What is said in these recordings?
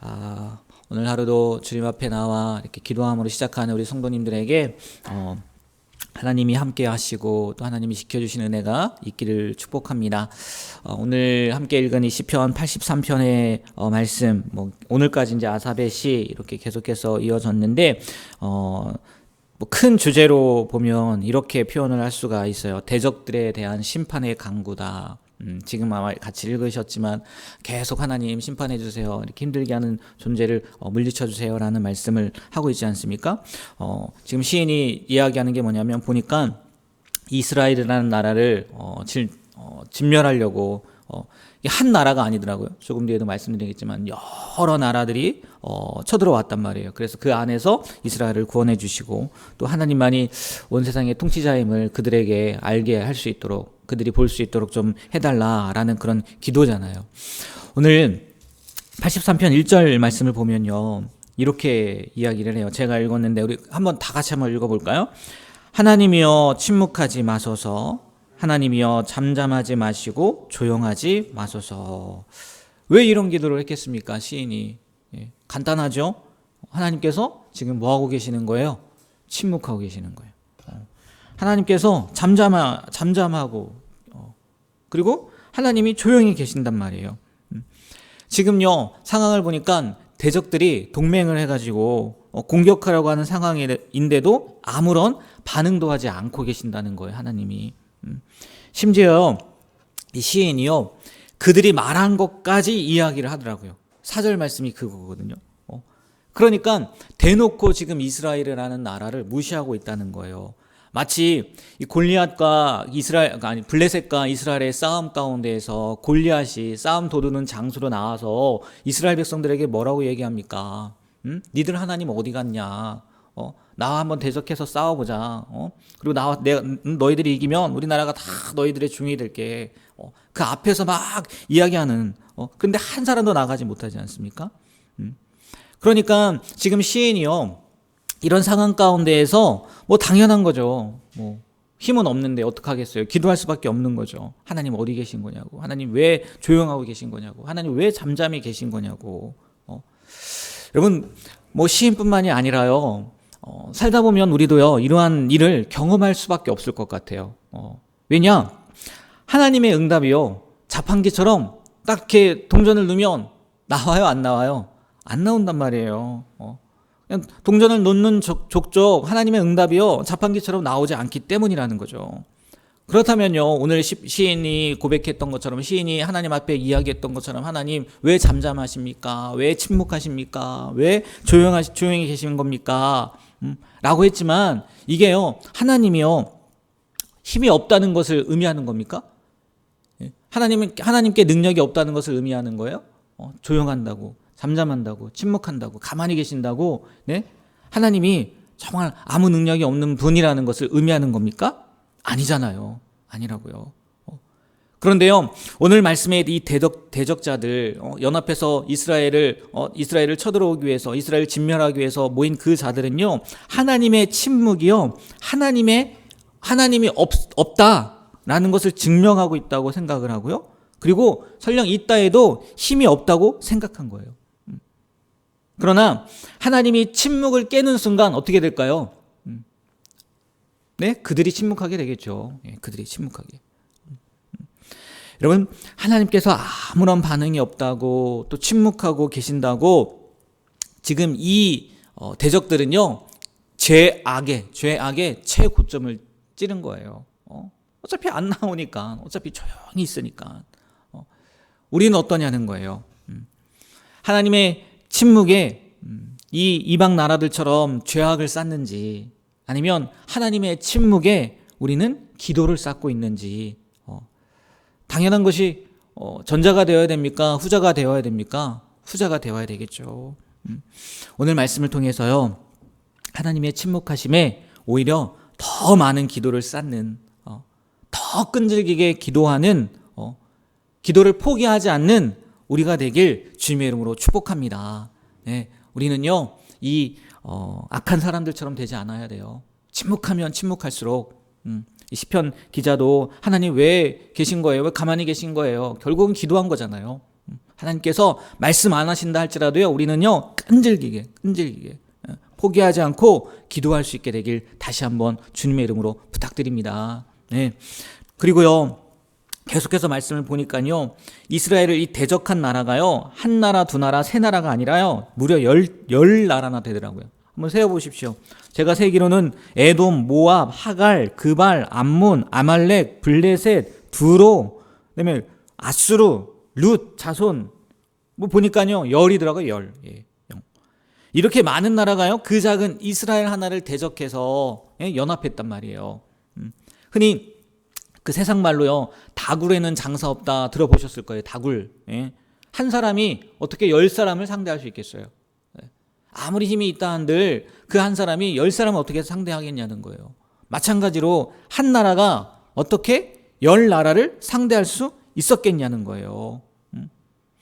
아, 오늘 하루도 주님 앞에 나와 이렇게 기도함으로 시작하는 우리 성도님들에게 어, 하나님이 함께 하시고 또 하나님이 지켜주신 은혜가 있기를 축복합니다. 어, 오늘 함께 읽은 이 시편 83편의 어, 말씀, 뭐 오늘까지 이제 아사베 시 이렇게 계속해서 이어졌는데 어, 뭐 큰 주제로 보면 이렇게 표현을 할 수가 있어요. 대적들에 대한 심판의 강구다. 음, 지금 아마 같이 읽으셨지만 계속 하나님 심판해 주세요. 이렇게 힘들게 하는 존재를 어, 물리쳐 주세요라는 말씀을 하고 있지 않습니까? 어, 지금 시인이 이야기하는 게 뭐냐면 보니까 이스라엘이라는 나라를 어, 질, 어, 진멸하려고 어, 한 나라가 아니더라고요. 조금 뒤에도 말씀드리겠지만 여러 나라들이 어, 쳐들어왔단 말이에요. 그래서 그 안에서 이스라엘을 구원해 주시고 또 하나님만이 온 세상의 통치자임을 그들에게 알게 할 수 있도록 그들이 볼 수 있도록 좀 해달라라는 그런 기도잖아요. 오늘 83편 1절 말씀을 보면요. 이렇게 이야기를 해요. 제가 읽었는데 우리 한번 다 같이 한번 읽어볼까요? 하나님이여 침묵하지 마소서. 하나님이여 잠잠하지 마시고 조용하지 마소서. 왜 이런 기도를 했겠습니까? 시인이. 예, 간단하죠? 하나님께서 지금 뭐 하고 계시는 거예요? 침묵하고 계시는 거예요. 어. 하나님께서 잠잠하, 잠잠하고, 어, 그리고 하나님이 조용히 계신단 말이에요. 음. 지금요, 상황을 보니까 대적들이 동맹을 해가지고 어, 공격하려고 하는 상황인데도 아무런 반응도 하지 않고 계신다는 거예요, 하나님이. 음. 심지어 이 시인이요, 그들이 말한 것까지 이야기를 하더라고요. 사절 말씀이 그거거든요. 어. 그러니까 대놓고 지금 이스라엘이라는 나라를 무시하고 있다는 거예요. 마치 이 골리앗과 이스라엘 아니 블레셋과 이스라엘의 싸움 가운데에서 골리앗이 싸움 도두는 장소로 나와서 이스라엘 백성들에게 뭐라고 얘기합니까? 음? 니들 하나님 어디 갔냐? 어? 나와 한번 대적해서 싸워보자. 어? 그리고 나와 내가 음, 너희들이 이기면 우리나라가 다 너희들의 중이 될게. 어? 그 앞에서 막 이야기하는. 어? 근데 한 사람도 나가지 못하지 않습니까? 음? 그러니까 지금 시인이요. 이런 상황 가운데에서 뭐 당연한 거죠. 뭐 힘은 없는데 어떡하겠어요. 기도할 수밖에 없는 거죠. 하나님 어디 계신 거냐고. 하나님 왜 조용하고 계신 거냐고. 하나님 왜 잠잠히 계신 거냐고. 어. 여러분 뭐 시인뿐만이 아니라요. 어, 살다 보면 우리도요 이러한 일을 경험할 수밖에 없을 것 같아요. 어, 왜냐 하나님의 응답이요 자판기처럼 딱 이렇게 동전을 넣으면 나와요 안 나와요 안 나온단 말이에요. 어, 동전을 놓는 족, 족 하나님의 응답이요 자판기처럼 나오지 않기 때문이라는 거죠. 그렇다면요 오늘 시, 시인이 고백했던 것처럼 시인이 하나님 앞에 이야기했던 것처럼 하나님 왜 잠잠하십니까? 왜 침묵하십니까? 왜 조용하시 조용히 계시는 겁니까? 음, 라고 했지만 이게요 하나님이요 힘이 없다는 것을 의미하는 겁니까? 예, 하나님은 하나님께 능력이 없다는 것을 의미하는 거예요? 어, 조용한다고 잠잠한다고 침묵한다고 가만히 계신다고 네? 하나님이 정말 아무 능력이 없는 분이라는 것을 의미하는 겁니까? 아니잖아요. 아니라고요. 어. 그런데요, 오늘 말씀에 이 대적, 대적자들, 어, 연합해서 이스라엘을, 어, 이스라엘을 쳐들어오기 위해서, 이스라엘을 진멸하기 위해서 모인 그 자들은요, 하나님의 침묵이요, 하나님의, 하나님이 없, 없다라는 것을 증명하고 있다고 생각을 하고요. 그리고 설령 있다 해도 힘이 없다고 생각한 거예요. 음. 그러나 하나님이 침묵을 깨는 순간 어떻게 될까요? 네, 그들이 침묵하게 되겠죠. 예, 그들이 침묵하게. 여러분, 하나님께서 아무런 반응이 없다고 또 침묵하고 계신다고 지금 이 어, 대적들은요, 죄악의, 죄악의 최고점을 찌른 거예요. 어? 차피 안 나오니까, 어차피 조용히 있으니까. 어? 우리는 어떠냐는 거예요. 음. 하나님의 침묵에 음, 이 이방 나라들처럼 죄악을 쌓는지, 아니면 하나님의 침묵에 우리는 기도를 쌓고 있는지 어, 당연한 것이 어, 전자가 되어야 됩니까? 후자가 되어야 됩니까? 후자가 되어야 되겠죠. 음. 오늘 말씀을 통해서요 하나님의 침묵하심에 오히려 더 많은 기도를 쌓는 어, 더 끈질기게 기도하는 어, 기도를 포기하지 않는 우리가 되길 주님의 이름으로 축복합니다. 네, 우리는요 이 어, 악한 사람들처럼 되지 않아야 돼요. 침묵하면 침묵할수록 음, 이 시편 기자도 하나님 왜 계신 거예요? 왜 가만히 계신 거예요? 결국은 기도한 거잖아요. 음, 하나님께서 말씀 안 하신다 할지라도요, 우리는요, 끈질기게, 끈질기게, 어, 포기하지 않고 기도할 수 있게 되길 다시 한번 주님의 이름으로 부탁드립니다. 네. 그리고요, 계속해서 말씀을 보니까요, 이스라엘을 이 대적한 나라가요, 한 나라, 두 나라, 세 나라가 아니라요, 무려 열, 열 나라나 되더라고요. 한번 세어보십시오. 제가 세기로는 에돔, 모압, 하갈, 그발, 암몬, 아말렉, 블레셋, 두로, 그다음에 아수르, 룻, 자손. 뭐 보니까요 열이더라고요 열. 예, 영. 이렇게 많은 나라가요 그 작은 이스라엘 하나를 대적해서 예, 연합했단 말이에요. 음. 흔히 그 세상 말로요 다굴에는 장사 없다 들어보셨을 거예요 다굴. 예. 한 사람이 어떻게 열 사람을 상대할 수 있겠어요? 아무리 힘이 있다 한들 그 한 사람이 열 사람을 어떻게 상대하겠냐는 거예요. 마찬가지로 한 나라가 어떻게 열 나라를 상대할 수 있었겠냐는 거예요. 음.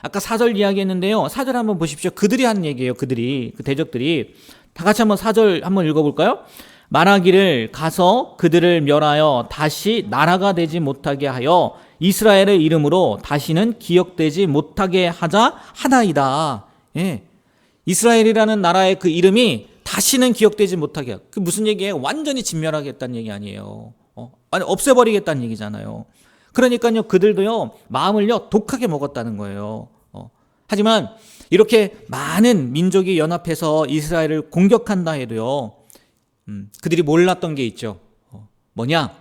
아까 사절 이야기했는데요. 사절 한번 보십시오. 그들이 하는 얘기예요. 그들이 그 대적들이 다 같이 한번 사절 한번 읽어볼까요? 말하기를 가서 그들을 멸하여 다시 나라가 되지 못하게 하여 이스라엘의 이름으로 다시는 기억되지 못하게 하자 하나이다. 예. 이스라엘이라는 나라의 그 이름이 다시는 기억되지 못하게. 그 무슨 얘기예요? 완전히 진멸하겠다는 얘기 아니에요. 어? 아니 없애버리겠다는 얘기잖아요. 그러니까요 그들도요 마음을요 독하게 먹었다는 거예요. 어. 하지만 이렇게 많은 민족이 연합해서 이스라엘을 공격한다 해도요 음, 그들이 몰랐던 게 있죠. 어. 뭐냐?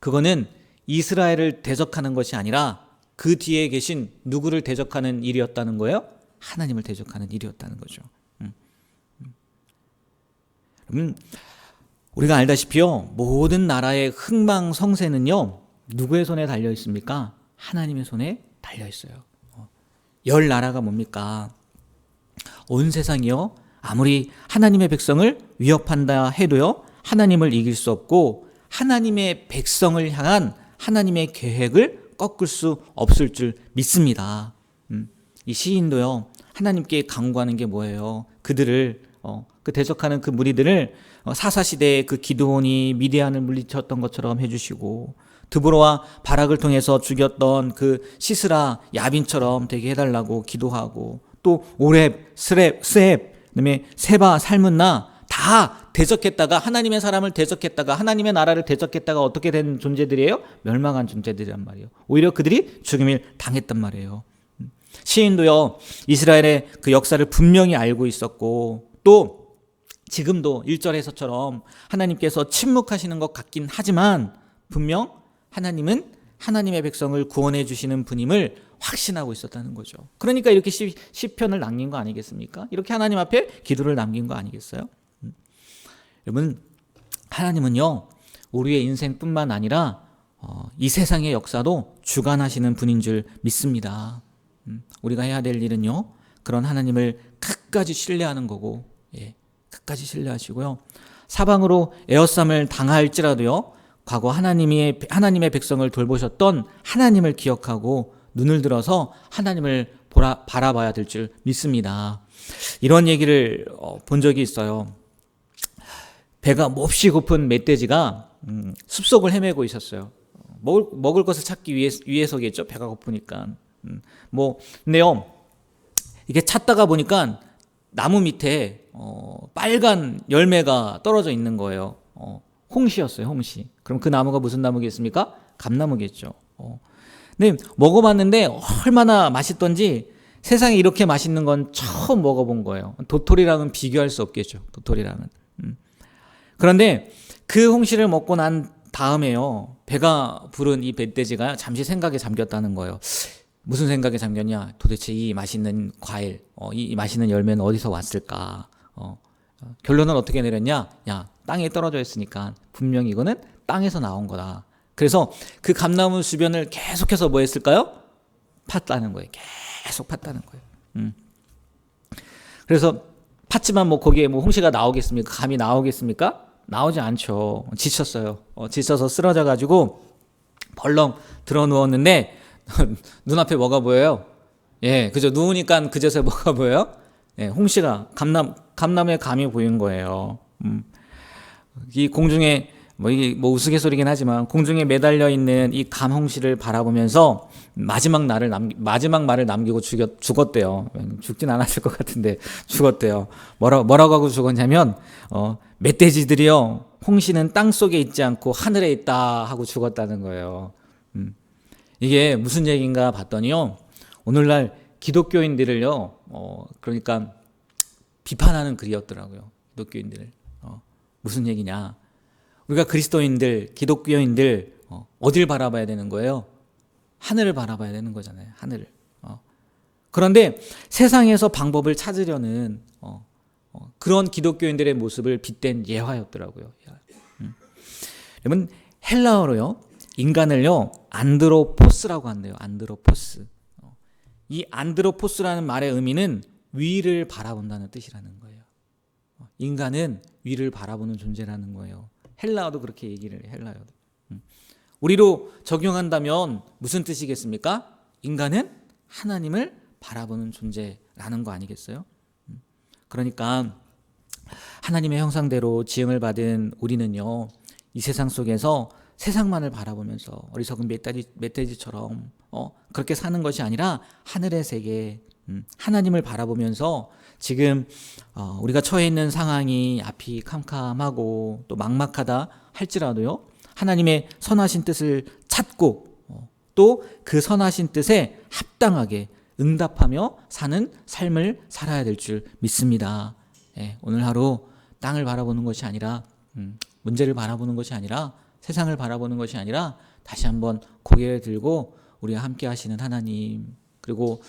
그거는 이스라엘을 대적하는 것이 아니라 그 뒤에 계신 누구를 대적하는 일이었다는 거예요? 하나님을 대적하는 일이었다는 거죠. 음. 음. 우리가 알다시피요, 모든 나라의 흥망성쇠는요, 누구의 손에 달려 있습니까? 하나님의 손에 달려 있어요. 어. 열 나라가 뭡니까? 온 세상이요, 아무리 하나님의 백성을 위협한다 해도요, 하나님을 이길 수 없고, 하나님의 백성을 향한 하나님의 계획을 꺾을 수 없을 줄 믿습니다. 음. 이 시인도요, 하나님께 강구하는 게 뭐예요? 그들을 어, 그 대적하는 그 무리들을 어, 사사 시대에 그 기드온이 미디안을 물리쳤던 것처럼 해주시고 드보로와 바락을 통해서 죽였던 그 시스라 야빈처럼 되게 해달라고 기도하고 또 오렙, 스랩, 스앱, 그다음에 세바, 살문나 다 대적했다가 하나님의 사람을 대적했다가 하나님의 나라를 대적했다가 어떻게 된 존재들이에요? 멸망한 존재들이란 말이에요. 오히려 그들이 죽임을 당했단 말이에요. 시인도요, 이스라엘의 그 역사를 분명히 알고 있었고, 또 지금도 1절에서처럼 하나님께서 침묵하시는 것 같긴 하지만, 분명 하나님은 하나님의 백성을 구원해 주시는 분임을 확신하고 있었다는 거죠. 그러니까 이렇게 시, 시편을 남긴 거 아니겠습니까? 이렇게 하나님 앞에 기도를 남긴 거 아니겠어요? 음. 여러분, 하나님은요, 우리의 인생뿐만 아니라 어, 이 세상의 역사도 주관하시는 분인 줄 믿습니다. 음, 우리가 해야 될 일은요. 그런 하나님을 끝까지 신뢰하는 거고, 예, 끝까지 신뢰하시고요. 사방으로 에어쌈을 당할지라도요. 과거 하나님의 하나님의 백성을 돌보셨던 하나님을 기억하고 눈을 들어서 하나님을 보라, 바라봐야 될 줄 믿습니다. 이런 얘기를 어, 본 적이 있어요. 배가 몹시 고픈 멧돼지가 음, 숲속을 헤매고 있었어요. 먹을 먹을 것을 찾기 위해 위해서겠죠. 배가 고프니까. 음, 뭐 근데요 이게 찾다가 보니까 나무 밑에 어, 빨간 열매가 떨어져 있는 거예요. 어, 홍시였어요, 홍시. 그럼 그 나무가 무슨 나무겠습니까? 감나무겠죠. 어. 근데 먹어봤는데 얼마나 맛있던지 세상에 이렇게 맛있는 건 처음 먹어본 거예요. 도토리랑은 비교할 수 없겠죠. 도토리랑은. 음. 그런데 그 홍시를 먹고 난 다음에요. 배가 부른 이 멧돼지가 잠시 생각에 잠겼다는 거예요. 무슨 생각에 잠겼냐? 도대체 이 맛있는 과일, 어, 이 맛있는 열매는 어디서 왔을까? 어, 어, 결론은 어떻게 내렸냐? 야, 땅에 떨어져 있으니까 분명히 이거는 땅에서 나온 거다. 그래서 그 감나무 주변을 계속해서 뭐 했을까요? 팠다는 거예요. 계속 팠다는 거예요. 음. 그래서 팠지만 뭐 거기에 뭐 홍시가 나오겠습니까? 감이 나오겠습니까? 나오지 않죠. 지쳤어요. 어, 지쳐서 쓰러져 가지고 벌렁 들어 누웠는데 눈앞에 뭐가 보여요? 예, 그죠. 누우니까 그제서 뭐가 보여요? 예, 홍시가 감남 감남의 감이 보인 거예요. 음. 이 공중에 뭐 이게 뭐 우스갯소리긴 하지만 공중에 매달려 있는 이 감홍시를 바라보면서 마지막 날을 남 마지막 말을 남기고 죽였, 죽었대요. 죽진 않았을 것 같은데 죽었대요. 뭐라 뭐라고 하고 죽었냐면 어 멧돼지들이요 홍시는 땅 속에 있지 않고 하늘에 있다 하고 죽었다는 거예요. 음. 이게 무슨 얘기인가 봤더니요 오늘날 기독교인들을요 어 그러니까 비판하는 글이었더라고요 기독교인들을 어, 무슨 얘기냐 우리가 그리스도인들, 기독교인들 어, 어딜 바라봐야 되는 거예요? 하늘을 바라봐야 되는 거잖아요. 하늘을. 어. 그런데 세상에서 방법을 찾으려는 어, 어, 그런 기독교인들의 모습을 빗댄 예화였더라고요. 음. 여러분 헬라어로요 인간을요 안드로포스라고 한대요. 안드로포스. 어. 이 안드로포스라는 말의 의미는 위를 바라본다는 뜻이라는 거예요. 어, 인간은 위를 바라보는 존재라는 거예요. 헬라어도 그렇게 얘기를 해, 헬라어도. 음. 우리로 적용한다면 무슨 뜻이겠습니까? 인간은 하나님을 바라보는 존재라는 거 아니겠어요? 음. 그러니까 하나님의 형상대로 지음을 받은 우리는요, 이 세상 속에서 세상만을 바라보면서 어리석은 멧돼지, 멧돼지처럼 어, 그렇게 사는 것이 아니라 하늘의 세계, 음, 하나님을 바라보면서 지금 어, 우리가 처해 있는 상황이 앞이 캄캄하고 또 막막하다 할지라도요 하나님의 선하신 뜻을 찾고 어, 또그 선하신 뜻에 합당하게 응답하며 사는 삶을 살아야 될 줄 믿습니다. 예, 오늘 하루 땅을 바라보는 것이 아니라 음, 문제를 바라보는 것이 아니라 세상을 바라보는 것이 아니라 다시 한번 고개를 들고 우리와 함께 하시는 하나님 그리고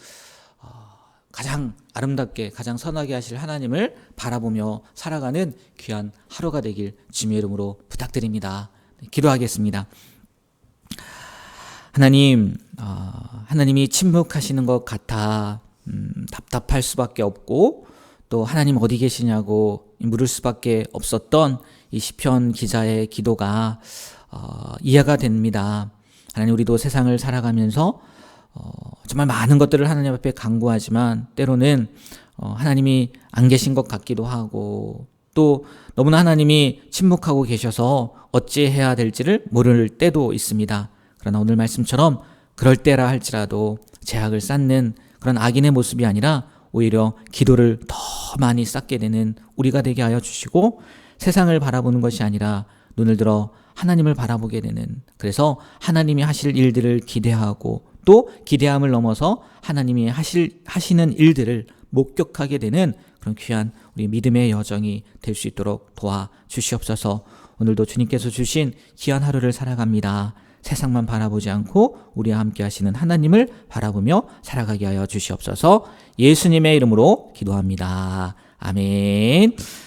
가장 아름답게 가장 선하게 하실 하나님을 바라보며 살아가는 귀한 하루가 되길 주님의 이름으로 부탁드립니다. 네, 기도하겠습니다. 하나님, 어, 하나님이 침묵하시는 것 같아 음, 답답할 수밖에 없고 또 하나님 어디 계시냐고 물을 수밖에 없었던 이 시편 기자의 기도가 어, 이해가 됩니다. 하나님 우리도 세상을 살아가면서 어, 정말 많은 것들을 하나님 앞에 강구하지만 때로는 어, 하나님이 안 계신 것 같기도 하고 또 너무나 하나님이 침묵하고 계셔서 어찌해야 될지를 모를 때도 있습니다. 그러나 오늘 말씀처럼 그럴 때라 할지라도 제약을 쌓는 그런 악인의 모습이 아니라 오히려 기도를 더 많이 쌓게 되는 우리가 되게 하여 주시고 세상을 바라보는 것이 아니라 눈을 들어 하나님을 바라보게 되는 그래서 하나님이 하실 일들을 기대하고 또 기대함을 넘어서 하나님이 하실 하시는 일들을 목격하게 되는 그런 귀한 우리 믿음의 여정이 될 수 있도록 도와 주시옵소서. 오늘도 주님께서 주신 귀한 하루를 살아갑니다. 세상만 바라보지 않고 우리와 함께 하시는 하나님을 바라보며 살아가게 하여 주시옵소서. 예수님의 이름으로 기도합니다. 아멘.